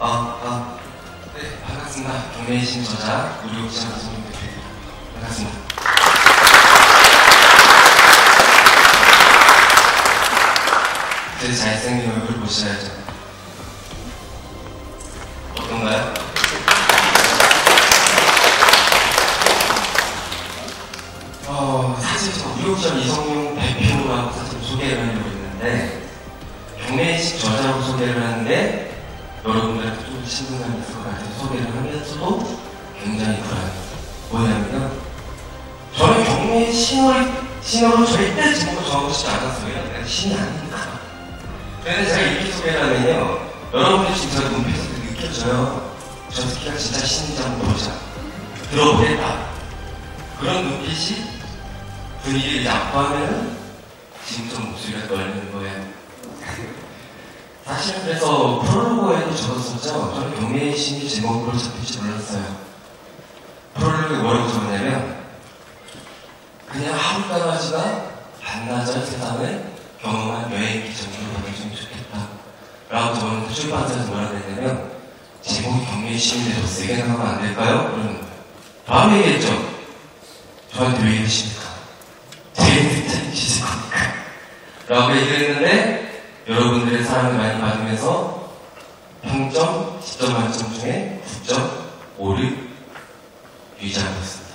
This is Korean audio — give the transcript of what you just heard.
아, 아, 네, 반갑습니다. 동네의 신저자 우리옥시장 송민 대표입니다. 반갑습니다. 제 잘생긴 얼굴 보셔야죠. 어떤가요? 어, 사실 저 유료기자 이성용 대표라고 사실 소개를 해드리고 있는데, 경매식 저자로 소개를 하는데, 여러분들한테 좀 친근감이 있을 것 같아서 소개를 하면서도 굉장히 불안해요. 뭐냐면요. 저는 경매의 신호를, 신호로 절대 제목을 정하고 싶지 않았어요. 내가 신이 아니니까. 그런데 제가 이렇게 소개를 하면요. 여러분들 진짜 눈빛에서 느껴져요. 저 새끼가 진짜 신인지 한번 보자. 들어보겠다. 그런 눈빛이 분위기를 약화하면은 지금 좀 목소리가 떨리는 거예요. 사실 그래서 프롤로그에도 적었었죠. 저는 경매의 신이 제목으로 잡힐지 몰랐어요. 프롤로그에 뭐라고 적었냐면 그냥 하룻강아지가 반나절 세상을 경험한 여행기 정도로 받아주면 좋겠다. 라고 저는 출판사에서 뭐라 그랬냐면 제목이 경매의 신인데 더 세게 나가면 안 될까요? 거예요. 다음 얘기했죠. 저한테 왜 이러십니까? 제 지실 겁니까? 라고 얘기를 했는데 여러분들의 사랑을 많이 받으면서 평점 10점 만점 중에 9.5를 유지하고 있습니다.